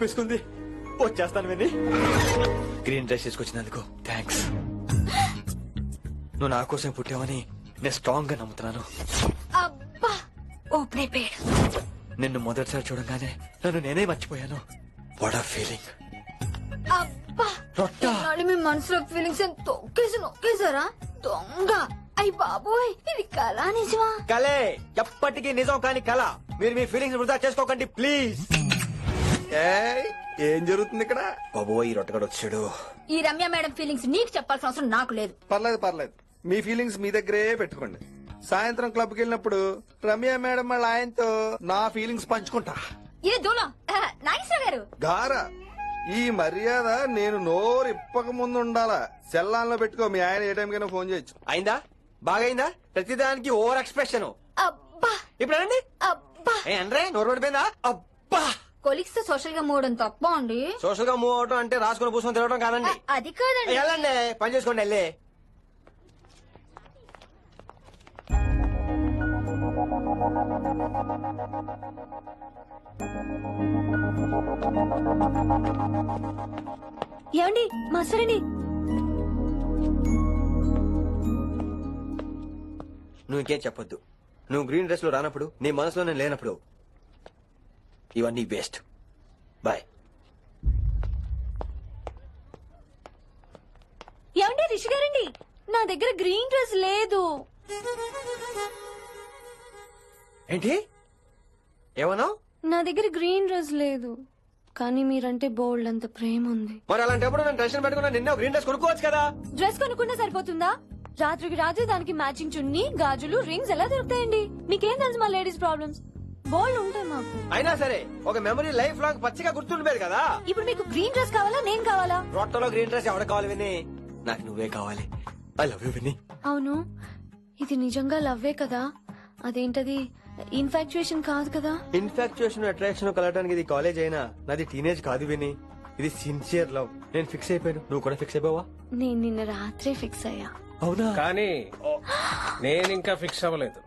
ఒప్పేసుకుంది. వచ్చేస్తాను విని. Green dress తీసుకొచ్చినందుకు thanks నువ్వు నా కోసం పుట్టావని నేను స్ట్రాంగ్గా నమ్ముతున్నాను. అబ్బా! ఊపిరిపోయాడు నిన్ను మొదటిసారి చూడంగానే నన్ను నేనే మర్చిపోయాను. వాట్ ఆ ఫీలింగ్ అబ్బా! రొట్ట! మీ మనసులో ఫీలింగ్స్ తొక్కేసి నొక్కేసారా దొంగ! అయ్యి బాబోయ్! ఇది కళా నిజమా? కలే ఎప్పటికీ నిజం కాని కళ. మీరు మీ ఫీలింగ్స్ వృధా చేసుకోకండి ప్లీజ్ ఏం జరుగుతుంది ఇక్కడ? బాబోయ్ ఈ రొట్టగడు వచ్చాడు. ఈ రమ్య మేడం ఫీలింగ్స్ నీకు చెప్పాల్సిన అవసరం నాకు లేదు. పర్లేదు పర్లేదు. మీ ఫీలింగ్స్ మీ దగ్గరే పెట్టుకోండి. సాయంత్రం క్లబ్కి వెళ్ళినప్పుడు రమ్య మేడం వాళ్ళ ఆయనతో నా ఫీలింగ్స్ పంచుకుంటా. ఏ దూలం. నాగేశ్వర గారు. గారా ఈ మర్యాద నేను నోరు ఇప్పక ముందు ఉండాలా? సెల్లాన్లో పెట్టుకో మీ ఆయన ఏ టైం కైనా ఫోన్ చేయొచ్చు. అయిందా? బాగైందా? ప్రతిదానికి ఓవర్ ఎక్స్ప్రెషన్. అబ్బా. ఇప్పుడు అనండి. అబ్బా. ఏ అండ్రే నోరు పడిపోయిందా? అబ్బా. కొలిక్స్తో సోషల్గా మూడని తప్ప అండి? సోషల్గా మూవ్ అవడం అంటే రాసుకుని పూసుకొని తిరగడం కాదండి. అది కాదండి. వెళ్ళండి. పని చేసుకోండి వెళ్ళి. ఏమండి మాస్టరండి నువ్వు ఇంకేం చెప్పొద్దు. నువ్వు గ్రీన్ డ్రెస్లో రానప్పుడు నీ మనసులో నేను లేనప్పుడు ఇవన్నీ వేస్ట్. బాయ్. ఏమండి రిషి గారండి? నా దగ్గర గ్రీన్ డ్రెస్ లేదు. ఏంటి? ఏమన్నావు నా దగ్గర గ్రీన్ డ్రెస్ లేదు. కానీ మీరంటే బోల్డ్ అంత ప్రేమ ఉంది. మరి అలాంటప్పుడు నేను టెన్షన్ పెట్టుకున్నా నిన్న గ్రీన్ డ్రెస్ కొనుక్కోవచ్చు కదా. డ్రెస్ కొనుక్కున్నా సరిపోతుందా? రాత్రికి రాత్రి దానికి మ్యాచింగ్ చున్నీ గాజులు రింగ్స్ ఎలా దొరుకుతాయండి? మీకేం తెలుసు మా లేడీస్ ప్రాబ్లమ్స్? బోల్డ్ ఉంటాయి మాకు. అయినా సరే ఒక మెమరీ లైఫ్ లాంగ్ పచ్చిగా గుర్తుండిపోయేది కదా. ఇప్పుడు మీకు గ్రీన్ డ్రెస్ కావాలా నేను కావాలా? రొట్టలో గ్రీన్ డ్రెస్ ఎవడ కావాలి విని నాకు నువ్వే కావాలి. ఐ లవ్ యూ విని అవును. ఇది నిజంగా లవ్వే కదా? అదేంటది? ఇన్ఫాక్చుయేషన్ కాదు కదా? ఇన్ఫాక్చుయేషన్ అట్రాక్షన్ కలగడానికి ఇది కాలేజ్ అయినా నాది టీనేజ్ కాదు విని ఇది సిన్సియర్ లవ్ నేను ఫిక్స్ అయిపోయాను. నువ్వు కూడా ఫిక్స్ అయిపోవా? నేను నిన్న రాత్రే ఫిక్స్ అయ్యా. అవునా? కానీ నేను ఇంకా ఫిక్స్ అవ్వలేదు.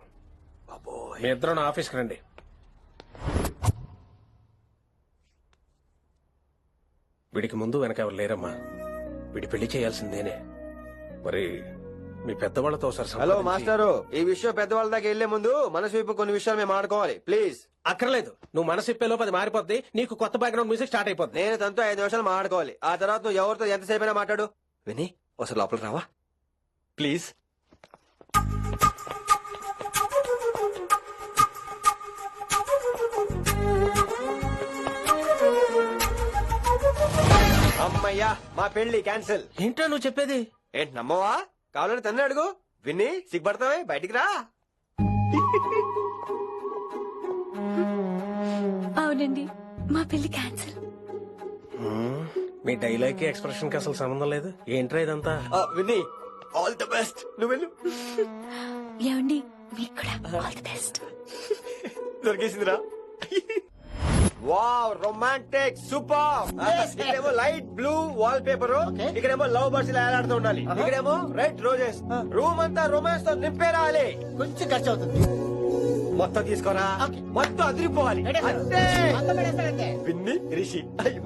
మీ ఇద్దరు నా ఆఫీస్కి రండి. వీడికి ముందు వెనక ఎవరు లేరమ్మా. వీడి పెళ్ళి చేయాల్సింది నేనే. మరి మీ పెద్దవాళ్ళతో ఒకసారి హలో మాస్టారు. ఈ విషయం పెద్దవాళ్ళ దాకా వెళ్ళే ముందు మనసు వైపు కొన్ని విషయాలు మేము ఆడుకోవాలి ప్లీజ్. అక్కర్లేదు. నువ్వు మనసు ఇప్పేలోపు అది మారిపోద్ది. నీకు కొత్త బ్యాక్గ్రౌండ్ మ్యూజిక్ స్టార్ట్ అయిపోద్ది. నేను తనతో ఐదు నిమిషాలు మాట్లాడుకోవాలి. ఆ తర్వాత నువ్వు ఎవరితో ఎంతసేపు అయినా మాట్లాడు. విని ఒకసారి లోపల రావా? ప్లీజ్. అమ్మయ్యా మా పెళ్ళి క్యాన్సిల్. ఏంటో నువ్వు చెప్పేది? ఏంటి నమ్మవా? కావాలని తన్నే అడుగు. విన్ని సిగ్గుపడతావే? బయటికి రా. అవునండి మా పెళ్ళి క్యాన్సిల్. మీ డైలాగ్కి ఎక్స్ప్రెషన్కి అసలు సంబంధం లేదు. ఏంట్రా ఇదంతా? ఆ, విన్ని ఆల్ ది బెస్ట్. నువ్వు వెళ్ళు. ఏమండి మీకు కూడా all the best. దొరికేసిందిరా. Wow romantic super. ఇక్కడేమో లైట్ బ్లూ వాల్ పేపర్ ఇక్కడేమో లవ్ బర్డ్స్ ఇలా ఏలాడుతూ ఉండాలి. ఇక్కడేమో రెడ్ రోజెస్. రూమ్ అంతా రొమాన్స్తో నింపే రావాలి కొంచెం ఖర్చు అవుతుంది. మొత్తం తీసుకోరా? మొత్తం అదిరిపోవాలి. అంతే. పిన్ని రిషి. అయ్యో.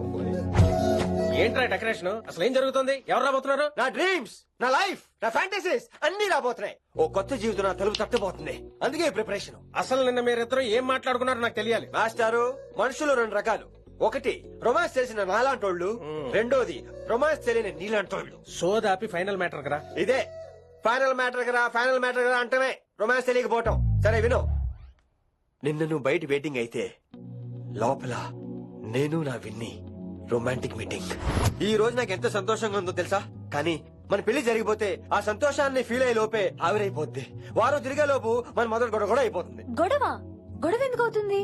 ఏంట్రా డెకరేషన్? అసలు ఏం జరుగుతుంది? ఎవరు రాబోతున్నారు? నా డ్రీమ్స్ నా లైఫ్ నా ఫ్యాంటసీస్ అన్ని రాబోతున్నాయి. ఓ కొత్త జీవితం నా తలుపు తట్టబోతుంది అందుకే ప్రిపరేషన్ అసలు నిన్న మీరిద్దరు ఏం మాట్లాడుకున్నారో నాకు తెలియాలి. మాస్టారు మనుషులు రెండు రకాలు. ఒకటి రొమాన్స్ తెలిసిన నాలాంటోళ్ళు. రెండోది రొమాన్స్ తెలియని నీలాంటోళ్ళు. సోదాపి ఫైనల్ మ్యాటర్ కదా. ఇదే ఫైనల్ మ్యాటర్ కదా ఫైనల్ మ్యాటర్ కదా అంటమే రొమాన్స్ తెలియకపోవటం. సరే విను. నిన్న నువ్వు బయట వెయిటింగ్ అయితే లోపల నేను నా విన్ని. Romantic meeting. ఈ రోజు నాకు ఎంత సంతోషంగా ఉందో తెలుసా? కానీ మన పెళ్ళి జరిగిపోతే ఆ సంతోషాన్ని ఫీల్ అయ్యే లోపే ఆవిరైపోద్ది. వారం తిరిగే లోపు మన మొదటి గొడవ కూడా అయిపోతుంది. గొడవ? గొడవ ఎందుకు అవుతుంది?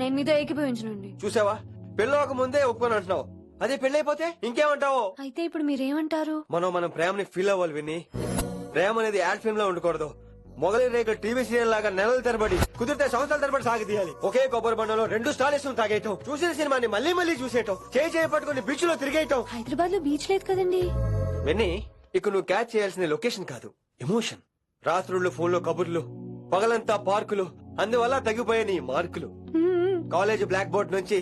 నేను మీతో ఏకీభవించనండి చూసావా? పెళ్ళవక ముందే ఒప్పుకొని అంటున్నావు. అదే పెళ్ళి అయిపోతే ఇంకేమంటావు? అయితే ఇప్పుడు మీరేమంటారు? మనం మనం ప్రేమని ఫీల్ అవ్వాలి విని. ప్రేమ అనేది యాడ్ ఫిల్మ్లో ఉండకూడదు. మొగలి రేకులు టీవీ సీరియల్ లాగా నెలల తరబడి కుదిరితే సంవత్సరాల తరబడి సాగదీయాలి ఒకే కొబ్బరి బండలో రెండు స్టాలిస్ తాగేయటం చూసిన సినిమాని మళ్ళీ మళ్ళీ చూసేయటం చేయి చేయి పట్టుకుని బీచ్లో తిరిగేయటం. హైదరాబాద్లో బీచ్ లేదు కదండి. విన్ని ఇక నువ్వు క్యాచ్ చేయాల్సిన లొకేషన్ కాదు ఎమోషన్ రాత్రుళ్ళు ఫోన్లో కబుర్లు పగలంతా పార్కులు అందువల్ల తగ్గిపోయే నీ మార్కులు. కాలేజ్ బ్లాక్ బోర్డ్ నుంచి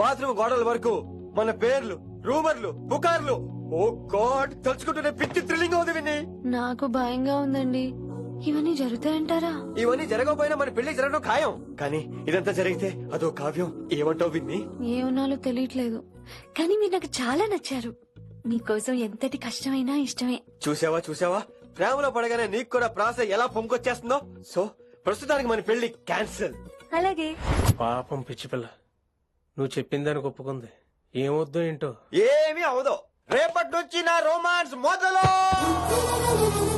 బాత్రూమ్ గోడల వరకు మన పేర్లు రూమర్లు పుకార్లు. ఓ గాడ్ తలుచుకుంటూనే పిచ్చి థ్రిల్లింగ్ అవుతుంది నాకు భయంగా ఉందండి. ఇవన్నీ జరుగుతాయంటారా? ఇవన్నీ జరగకపోయినా మన పెళ్ళి జరగడం ఖాయం. కానీ ఇదంతా జరిగితే అదో కావ్యం. ఏమంటావు విన్ని? ఏమన్నాలో తెలియట్లేదు. కానీ మీరు నాకు చాలా నచ్చారు. మీకోసం ఎంతటి కష్టమైనా ఇష్టమే. చూసావా చూసావా ప్రేమలో పడగానే నీకు కూడా ప్రాస ఎలా పొంగొచ్చేస్తుందో సో ప్రస్తుతానికి మన పెళ్ళి క్యాన్సిల్. అలాగే. పాపం పిచ్చి పిల్ల. నువ్వు చెప్పిందానికి ఒప్పుకుంది. ఏమొద్దు ఏంటో? ఏమీ అవదో. రేపటి నుంచి నా రోమాన్స్ మొదలు!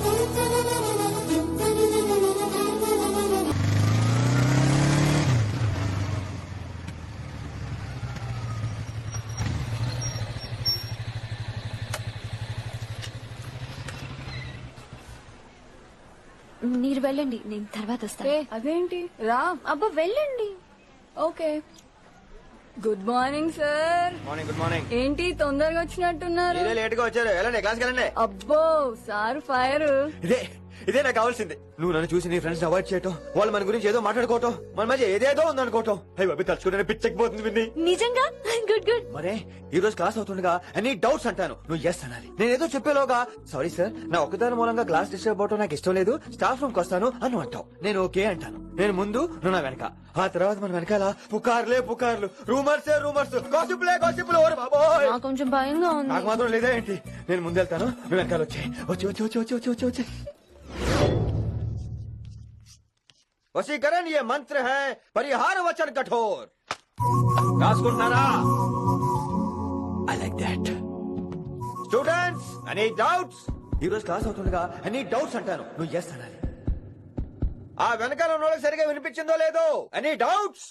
వెళ్ళండి నేను తర్వాత వస్తాను. అదేంటి? రా. అబ్బా వెళ్ళండి. Okay. Good morning sir. Morning good morning. ఏంటి తొందరగా వచ్చినట్టున్నారు? లేట్గా వచ్చారు. వెళ్ళండి క్లాస్కి వెళ్ళండి. అబ్బో సార్ ఫైర్. ఇదే ఇదే నాకు కావాల్సింది. నువ్వు నన్ను చూసి నీ ఫ్రెండ్స్ అవాయిడ్ చేయటం వాళ్ళు మన గురించి ఏదో మాట్లాడుకోవటం మన మధ్య ఏదేదో ఉందనుకోవటం. అయ్యి బాబీ తలుచుకుంటే పిచ్చకపోతుంది నిజంగా? Good good. మరే ఈ రోజు క్లాస్ అవుతుండగా అన్ని డౌట్స్ అంటాను. నువ్వు ఎస్ అనాలి. నేను ఏదో చెప్పేలోగా సారీ సార్ నా ఒక్కదాని మూలంగా క్లాస్ డిస్టర్బ్ అవటం నాకు ఇష్టం లేదు. స్టాఫ్ రూమ్ వస్తాను అని అంటావు. నేను ఓకే అంటాను. నేను ముందు నువ్వు నా వెనక. ఆ తర్వాత మన వెనకాల పుకార్లే పుకార్లు. రూమర్స్ రూమర్స్ గాసిప్లే గాసిప్లే ఓరు బాబోయ్! నాకు కొంచెం భయంగా ఉంది. నాకు మాత్రం లేదా ఏంటి? నేను ముందు వెళ్తాను. నువ్వు వెనకాల వచ్చే వచ్చి వచ్చి వచ్చి వచ్చి వచ్చి వచ్చి వశీకరణ ఏ మంత్ర హై పరిహార వచన కఠోర్. రాసుకుంటున్నారా? I like that students any doubts ఈ రోజు క్లాస్ అవుతుండగా ఎనీ డౌట్స్ అంటాను. నువ్వు ఎస్ అనాలి. ఆ వెనకాల ఉన్న వాళ్ళకి సరిగా వినిపించిందో లేదో? ఎనీ డౌట్స్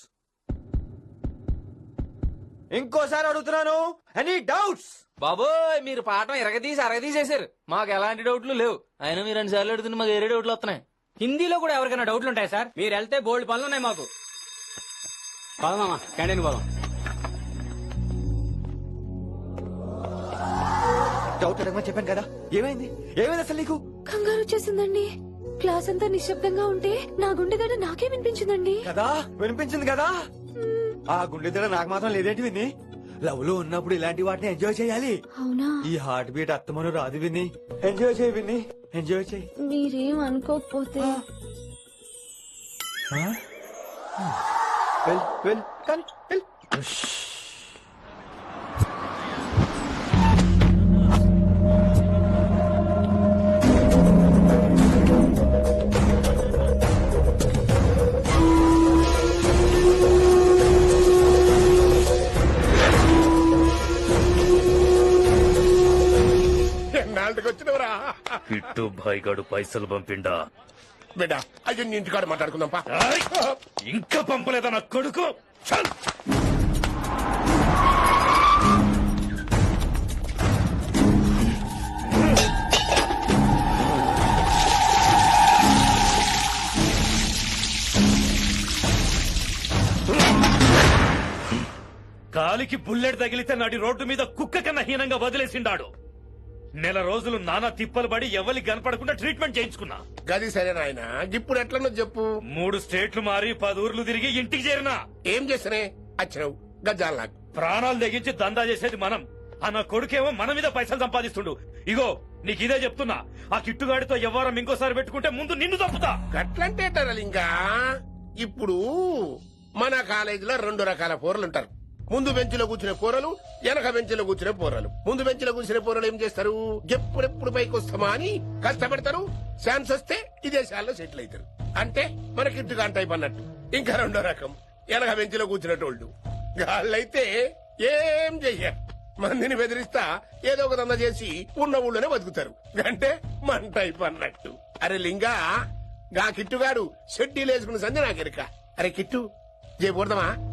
ఇంకోసారి అడుగుతున్నాను ఎనీ డౌట్స్ బాబోయ్ మీరు పాఠం ఎరగదీసి అరగదీసేశారు. మాకు ఎలాంటి డౌట్లు లేవు. అయినా మీరు రెండు సార్లు అడుగుతున్న మాకు ఏరే డౌట్లు వస్తున్నాయి. హిందీలో కూడా ఎవరికైనా డౌట్లు ఉంటాయి సార్? మీరు వెళ్తే బోల్డ్ పనులు ఉన్నాయి మాకు పోదామా క్యాంటీన్ పోదాం. డౌట్ అడగమని చెప్పాను కదా. ఏమైంది? ఏమైంది అసలు నీకు? కంగారు వచ్చేసిందండి. క్లాస్ అంతా నిశ్శబ్దంగా ఉంటే నా గుండె దడ నాకే వినిపించిందండి. కదా? వినిపించింది కదా? ఆ గుండె దడ నాకు మాత్రం లేదేంటి విని లవ్లో ఉన్నప్పుడు ఇలాంటి వాటిని ఎంజాయ్ చేయాలి. అవునా? ఈ హార్ట్ బీట్ అత్తమను రాదు విని ఎంజాయ్ చేయి విని ఎంజాయ్ చేయి. మీరేం అనుకోకపోతే. వెల్ వెల్ కానీ వెల్ కిట్టు భాయ్గాడు పైసలు పంపిండా. బిడ్డ అయ్యో నీ ఇంటికాడ మాట్లాడుకుందాం పా. ఇంకా పంపలేదా నా కొడుకు? చల్! కాలికి బుల్లెట్ తగిలితే నాటి రోడ్డు మీద కుక్క కన్నా హీనంగా వదిలేసిండాడు. నెల రోజులు నానా తిప్పలు పడి ఎవరి కనపడకుండా ట్రీట్మెంట్ చేయించుకున్నా. గది సరే నాయన ఇప్పుడు ఎట్లనో చెప్పు. మూడు స్టేట్లు మారి పది ఊర్లు తిరిగి ఇంటికి చేరినా. ఏం చేసినే వచ్చినావు గజ్జాల నాకు. ప్రాణాలు తెగించి దందా చేసేది మనం. ఆ నా కొడుకేమో మన మీద పైసలు సంపాదిస్తుండు. ఇగో నీకు ఇదే చెప్తున్నా. ఆ కిట్టుగాడితో ఎవరం ఇంకోసారి పెట్టుకుంటే ముందు నిన్ను తప్పుతా గట్లంటే ఇంకా ఇప్పుడు మన కాలేజీలో రెండు రకాల పోరలు ఉంటారు ముందు బెంచ్లో కూర్చునే పోరలు వెనక బెంచ్లో కూర్చునే పోరలు. ముందు బెంచ్లో కూర్చునే పోరలు ఏం చేస్తారు? ఎప్పుడెప్పుడు పైకి వస్తామా అని కష్టపడతారు. ఛాన్స్ వస్తే విదేశాల్లో సెటిల్ అవుతారు. అంటే మనకి ఇట్టుగా టైప్ అన్నట్టు. ఇంకా రెండో రకం. వెనక బెంచ్లో కూర్చునేటోళ్ళు. గాళ్ళైతే ఏం చెయ్యరు మందిని బెదిరిస్తా ఏదో ఒక దంద చేసి ఉన్న ఊళ్ళోనే బతుకుతారు. అంటే మన టైప్ అన్నట్టు. అరే లింగా గా కిట్టుగాడు షెడ్డీలు వేసుకున్న సంధి నాకెరక. అరే కిట్టు చేయకూడదమా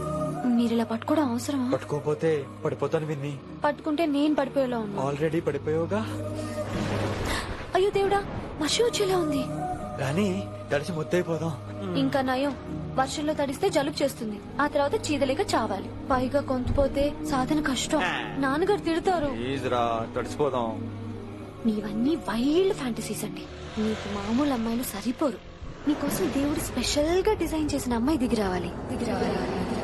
మీరు ఇలా పట్టుకోవడం అవసరమా? పట్టుకోపోతే పడిపోతాను విన్ని. పట్టుకుంటే నేను పడిపోయేలా ఉన్నా. ఆల్రెడీ పడిపోయావుగా. అయ్యో దేవుడా వర్షం వచ్చేలా ఉంది. కానీ తడిచి ముద్దైపోదాం ఇంకా నయం. వర్షంలో తడిస్తే జలుబు చేస్తుంది. ఆ తర్వాత చీదలేక చావాలి. పైగా కొంతపోతే సాధన కష్టం. నాన్నగారు తిడతారు. తడిచిపోదాం నీవన్నీ వైల్డ్ ఫ్యాంటసీస్ అండి. నీకు మామూలు అమ్మాయిలు సరిపోరు. నీకోసం దేవుడు స్పెషల్గా డిజైన్ చేసిన అమ్మాయి దిగి రావాలి. దిగి రావాలి.